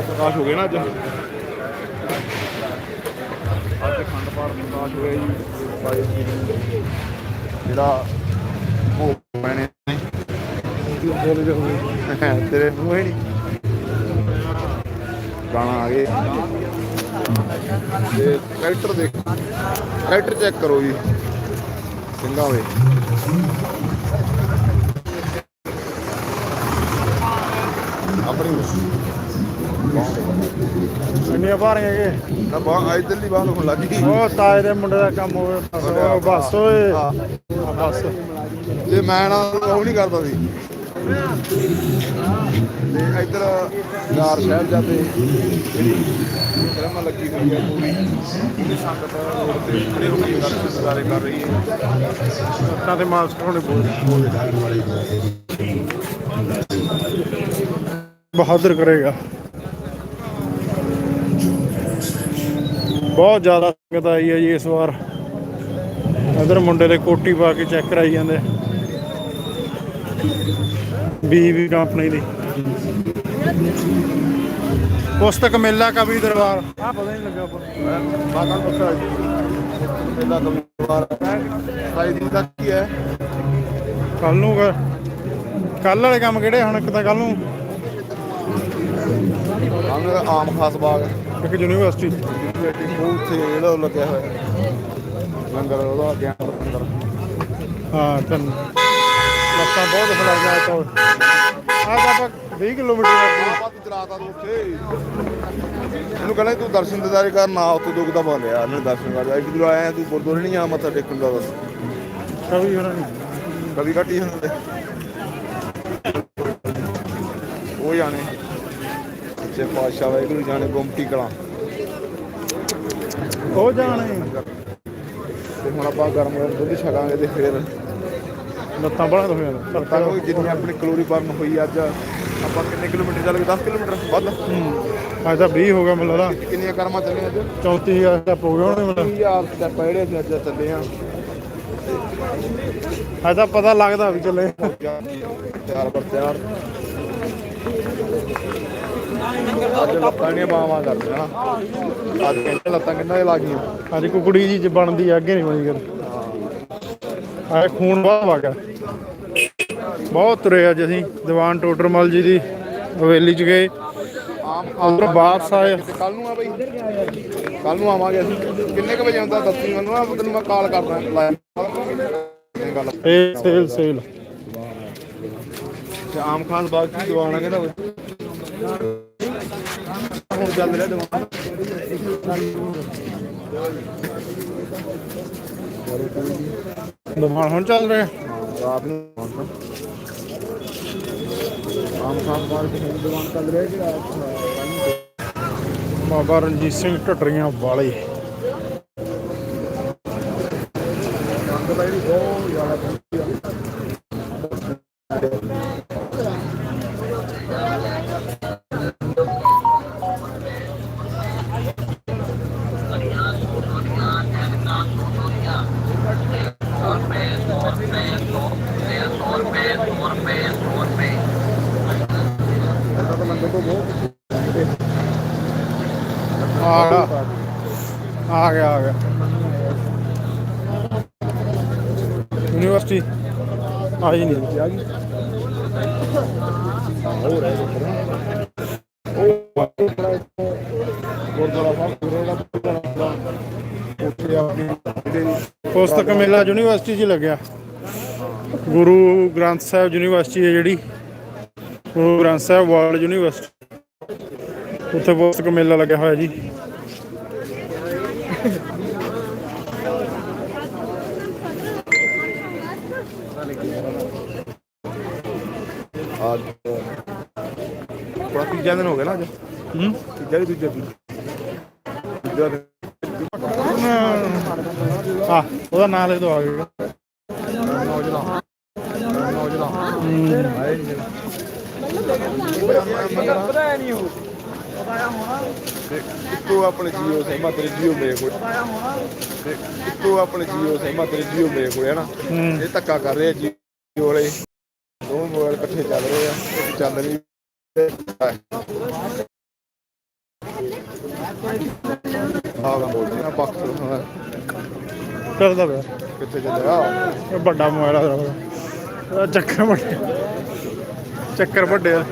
ਪ੍ਰਕਾਸ਼ ਹੋ ਗਿਆ ਨਾ ਅੱਜ। ਅੱਜ ਖੰਡ ਪਾਠ ਪ੍ਰਕਾਸ਼ ਹੋਇਆ ਜੀ। ਬਾਈ ਜੀ ਜਿਹੜਾ ਉਹ ਪੈਣੇ ਬੋਲੇ ਦੇ ਹੋਏ ਤੇਰੇ ਮੂੰਹ ਹੀ ਗਾਣਾ ਆ ਗਏ। ਤੇ ਕੈਰੈਕਟਰ ਦੇਖ ਕੈਰੈਕਟਰ ਚੈੱਕ ਕਰੋ ਜੀ। ਸਿੰਘਾਂ ਦੇ। ਆਪਣੀ ਇੰਨੀਆਂ ਭਾਰੀਆਂ ਕਿ? ਨਾ ਬਾਹ ਇਧਰਲੀ ਬਾਹ ਨੂੰ ਲੱਗੀ ਉਹ ਤਾਏ ਦੇ ਮੁੰਡੇ ਦਾ ਕੰਮ ਹੋਵੇ ਬਸ ਉਹ ਬਸ ਓਏ। ਹਾਂ। ਆ ਬਸ। ਤੇ ਮੈਂ ਨਾ ਉਹ ਨਹੀਂ ਕਰਦਾ ਸੀ। ਤੇ ਇੱਧਰ ਚਾਰ ਸ਼ਹਿਰ ਜਾਂਦੇ। ਜਿਹੜੀ ਫਿਲਮ ਲੱਗੀ ਹੋਈ ਹੈ ਪੂਰੀ। ਉਹਦੀ ਸੰਗਤ ਰੋਡ ਤੇ ਖੜੇ ਹੋ ਕੇ ਦਰਸ਼ਨਦਾਰੇ ਕਰ ਰਹੀ ਹੈ। ਤਾਂ ਤੇ ਮਾਸਕ ਹੋਣੇ ਬੋਲ ਬਹਾਦਰ ਕਰੇਗਾ। ਬਹੁਤ ਜ਼ਿਆਦਾ ਸੰਗਤ ਆਈ ਹੈ ਜੀ ਇਸ ਵਾਰ। ਇਧਰ ਮੁੰਡੇ ਦੇ ਕੋਟੀ ਪਾ ਕੇ ਚੈੱਕ ਕਰਾਈ ਜਾਂਦੇ। ਬੀਵੀ ਕੰਪਨੀ ਦੀ। ਪੁਸਤਕ ਮੇਲਾ ਕਵੀ ਦਰਬਾਰ। ਆ ਪਤਾ ਨਹੀਂ ਲੱਗਾ ਬਾਕਾਂ ਦੱਸਿਆ ਜੀ ਪਹਿਲਾ ਕਮਵਾਰ ਸਾਈ ਦਿਨ ਤੱਕ ਕੀ ਹੈ। ਕੱਲ ਨੂੰ ਕੱਲ ਵਾਲੇ ਕੰਮ ਕਿਹੜੇ ਹੁਣ ਇੱਕ ਤਾਂ ਕੱਲ ਨੂੰ? ਆਮ ਆਮ ਖਾਸ ਬਾਗ। ਇੱਕ ਯੂਨੀਵਰਸਿਟੀ। ਉਹ ਉੱਥੇ ਜਿਹੜਾ ਉਹ ਲੱਗਿਆ ਹੋਇਆ। ਲੰਗਰ ਉਹਦਾ ਗਿਆਨ ਲੰਗਰ ਹਾਂ ਤਨ। ਲੱਤਾਂ ਬਹੁਤ ਫਲਾਈਆਂ ਤੋਂ ਅੱਜ ਆਪਾਂ 20 ਕਿਲੋਮੀਟਰ ਦਾ ਬਾਤ ਚਲਾਤਾ ਤੂੰ ਉੱਥੇ। ਇਹਨੂੰ ਕਹਿੰਦਾ ਤੂੰ ਦਰਸ਼ਨ ਦਿਦਾਰੇ ਕਰ ਨਾ ਉੱਥੇ ਦੁੱਖ ਦਾ ਲਿਆ ਇਹਨੇ ਦਰਸ਼ਨ ਕਰ ਇੱਕ ਦੂਰ ਆਇਆ ਤੂੰ ਗੁਰਦੁਆਰੇ ਨਹੀਂ ਆ ਮੱਥਾ ਟੇਕਣ ਦਾ ਬਸ। ਕਵੀ ਹੋਰਾਂ ਨੇ ਕਦੀ ਘੱਟੀ ਹੁੰਦੇ। ਉਹ ਜਾਣੇ। ਸੱਚੇ ਪਾਤਸ਼ਾਹ ਵਾਹਿਗੁਰੂ ਜਾਣੇ ਗੁੰਮਟੀ ਕਲਾਂ। ਉਹ ਜਾਣੇ। ਤੇ ਹੁਣ ਆਪਾਂ ਗਰਮ ਗਰਮ ਦੁੱਧ ਛਕਾਂਗੇ ਤੇ ਫਿਰ ਲੱਤਾਂ ਬੜਾ ਹੋਈਆਂ ਤਾਂ ਉਹ ਜਿੰਨੀ ਆਪਣੀ ਕਲੋਰੀ ਬਰਨ ਹੋਈ ਅੱਜ ਆਪਾਂ ਕਿੰਨੇ ਕਿਲੋਮੀਟਰ ਚੱਲ ਗਏ? 10 ਕਿਲੋਮੀਟਰ? ਵੱਧ? ਅੱਜ ਤਾਂ 20 ਹੋ ਗਿਆ ਮੈਨੂੰ ਲੱਗਦਾ। ਕਿੰਨੀਆਂ ਕਰਮਾਂ ਚੱਲੇ ਅੱਜ? 34000 ਦਾ ਪ੍ਰੋਗਰਾਮ ਨੇ ਮੈਨੂੰ। 20000 ਸਟੈਪ ਜਿਹੜੇ ਅਸੀਂ ਅੱਜ ਚੱਲੇ ਆ। ਅੱਜ ਤਾਂ ਪਤਾ ਲੱਗਦਾ ਵੀ ਚੱਲੇ ਤਿਆਰ ਪਰ ਤਿਆਰ ਅੱਜ ਲੱਤਾਂ ਦੀਆਂ ਬਾਵਾਂ ਕਰਦੇ ਨਾ ਅੱਜ ਕਹਿੰਦੇ ਲੱਤਾਂ ਕਿੰਨਾ ਦੇ ਲੱਗੀਆਂ। ਅੱਜ ਕੁਕੜੀ ਜੀ ਚ ਬਣਦੀ ਆ, ਅੱਗੇ ਨਹੀਂ ਬਣੀ ਕਰ ਆ ਖੂਨ ਬਹੁਤ ਵਗਾ ਬਹੁਤ ਤੁਰੇ ਅੱਜ ਅਸੀਂ ਦੀਵਾਨ ਟੋਟਰਮਲ ਜੀ ਦੀ ਹਵੇਲੀ ਚ ਗਏ। ਉਧਰ ਵਾਪਸ ਆਏ। ਕੱਲ ਨੂੰ ਆ ਬਈ। ਕੱਲ ਨੂੰ ਆਵਾਂਗੇ ਅਸੀਂ। ਕਿੰਨੇ ਕੁ ਵਜੇ ਆਉਂਦਾ ਦੱਸੀ ਮੈਨੂੰ? ਨਾ ਤੈਨੂੰ ਮੈਂ ਕਾਲ ਕਰਦਾ ਲਾਇਆ। ਇਹ ਸੇਲ ਸੇਲ ਤੇ ਆਮ ਖਾਸ ਬਾਗ ਕੀ ਦੀਵਾਨ ਆ ਕਹਿੰਦਾ ਓਏ ਹੁਣ ਚੱਲ ਰਿਹਾ? ਹੁਣ ਚੱਲ ਰਿਹਾ ਰਾਤ ਨੂੰ ਆਮ ਖਾਸ ਬਾਗ ਦੀ ਦੀਵਾਨ ਚੱਲ ਰਿਹਾ ਕਿ ਬਾਬਾ ਰਣਜੀਤ ਸਿੰਘ ਢੱਡਰੀਆਂ ਵਾਲੇ। ਆ ਗਿਆ ਆ ਗਿਆ। ਆ ਗਿਆ ਯੂਨੀਵਰਸਿਟੀ ਆਈ ਨਹੀਂ। ਆ ਗਈ ਹੋ ਰਿਹਾ ਗੁਰਦੁਆਰਾ ਸਾਹਿਬ ਗੁਰਦੁਆਰਾ ਉੱਥੇ ਆਪਣੀ ਜਿਹੜੀ ਪੁਸਤਕ ਮੇਲਾ ਯੂਨੀਵਰਸਿਟੀ 'ਚ ਲੱਗਿਆ। ਗੁਰੂ ਗ੍ਰੰਥ ਸਾਹਿਬ ਯੂਨੀਵਰਸਿਟੀ ਹੈ ਜਿਹੜੀ। Guru Granth Sahib world university. ਉੱਥੇ ਪੁਸਤਕ ਮੇਲਾ ਲੱਗਿਆ ਹੋਇਆ ਜੀ। ਅੱਜ ਦਿਨ ਹੋ ਗਏ ਨਾ ਅੱਜ। ਹੂੰ। ਵੀ ਦੂਜਾ ਤੇ ਆ ਉਹਦਾ ਨਾਂ ਲੈ ਦੋ ਆ ਗਿਆ ਨੌਜਲਾ ਨੌਜਲਾ ਆਏ ਨਹੀਂ ਪਤਾ ਨਹੀਂ ਉਹ ਇੱਕੋ ਆਪਣੇ ਜੀਓ ਸਹਿਮਾ ਤੇਰੇ ਜੀਓ ਮੇਰੇ ਕੋਲ ਇੱਕੋ ਆਪਣੇ ਜੀਓ ਸਹਿਮਾ ਤੇਰੇ ਜੀਓ ਮੇਰੇ ਕੋਲ ਹੈ ਨਾ ਇਹ ਧੱਕਾ ਕਰ ਰਹੇ ਜੀਓ ਵਾਲੇ ਦੋ ਮੋਬਾਈਲ ਇਕੱਠੇ ਚੱਲ ਰਹੇ ਆ ਇੱਕ ਚੱਲ ਨਹੀਂ ਆਹ ਬੋਲਦੇ ਨਾ ਬਾਕਸ ਹਾਂ, ਕਰਦਾ ਪਿਆ। ਕਿੱਥੇ ਚੱਲਿਆ? ਇਹ ਵੱਡਾ ਮੋਬਾਈਲ ਆ ਇਹਦਾ ਚੱਕਰ ਵੱਡੇ। ਚੱਕਰ ਵੱਡੇ ਆ।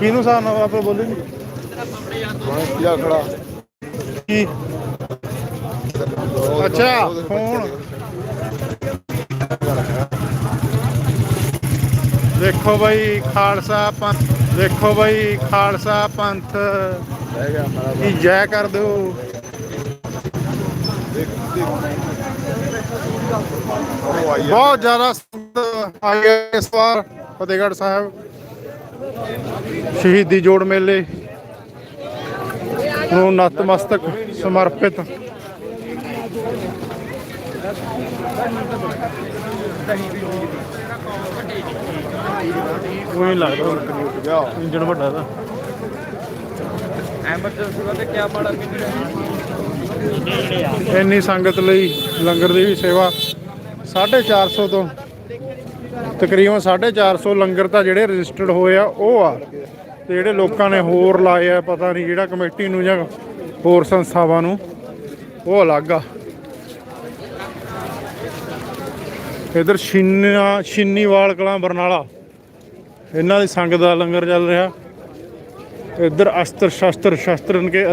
ਕਿਹਨੂੰ ਸਾਹ ਨਾ ਆਪੇ ਬੋਲੀ ਨੀ? ਹੁਣ ਕੀ ਖੜਾ? ਕੀ? ਅੱਛਾ, ਫੋਨ। ਦੇਖੋ ਬਾਈ ਖਾਲਸਾ ਪੰਥ ਦੇਖੋ ਬਾਈ ਖਾਲਸਾ ਪੰਥ। ਰਹਿ ਗਿਆ ਮਾਰਾ ਦੀ ਜੈ ਕਰ ਦਿਓ। ਬਹੁਤ ਜ਼ਿਆਦਾ ਹੈ ਇਸ ਵਾਰ ਫਤਿਹਗੜ੍ਹ ਸਾਹਿਬ। ਸ਼ਹੀਦੀ ਜੋੜ ਮੇਲੇ ਨੂੰ ਨਤਮਸਤਕ ਸਮਰਪਿਤ। ਹੀ ਲੱਗਦਾ ਉੱਠ ਗਿਆ ਇੰਜਣ ਵੱਡਾ ਦਾ। ਐਮਰਜੈਂਸੀ ਵਾਲੇ ਕੀ ਮਾੜਾ ਇੰਨੀ ਸੰਗਤ ਲਈ ਲੰਗਰ ਦੀ ਵੀ ਸੇਵਾ 450 ਤੋਂ। ਤਕਰੀਬਨ 450 ਲੰਗਰ ਤਾਂ ਜਿਹੜੇ ਰਜਿਸਟਰਡ ਹੋਏ ਆ, ਉਹ ਆ। ਤੇ ਜਿਹੜੇ ਲੋਕਾਂ ਨੇ ਹੋਰ ਲਾਏ ਆ, ਪਤਾ ਨਹੀਂ ਜਿਹੜਾ ਕਮੇਟੀ ਨੂੰ ਜਾਂ ਹੋਰ ਸੰਸਥਾਵਾਂ ਨੂੰ, ਉਹ ਅਲੱਗ ਆ। ਇਧਰ ਛਿੰਨਾ, ਛਿੰਨੀਵਾਲ ਕਲਾਂ ਬਰਨਾਲਾ। ਇਹਨਾਂ ਦੀ ਸੰਗਤ ਦਾ ਲੰਗਰ ਚੱਲ ਰਿਹਾ। ਇੱਧਰ ਅਸਤਰ ਸ਼ਸਤਰ ਸ਼ਸਤਰਨ ਕੇ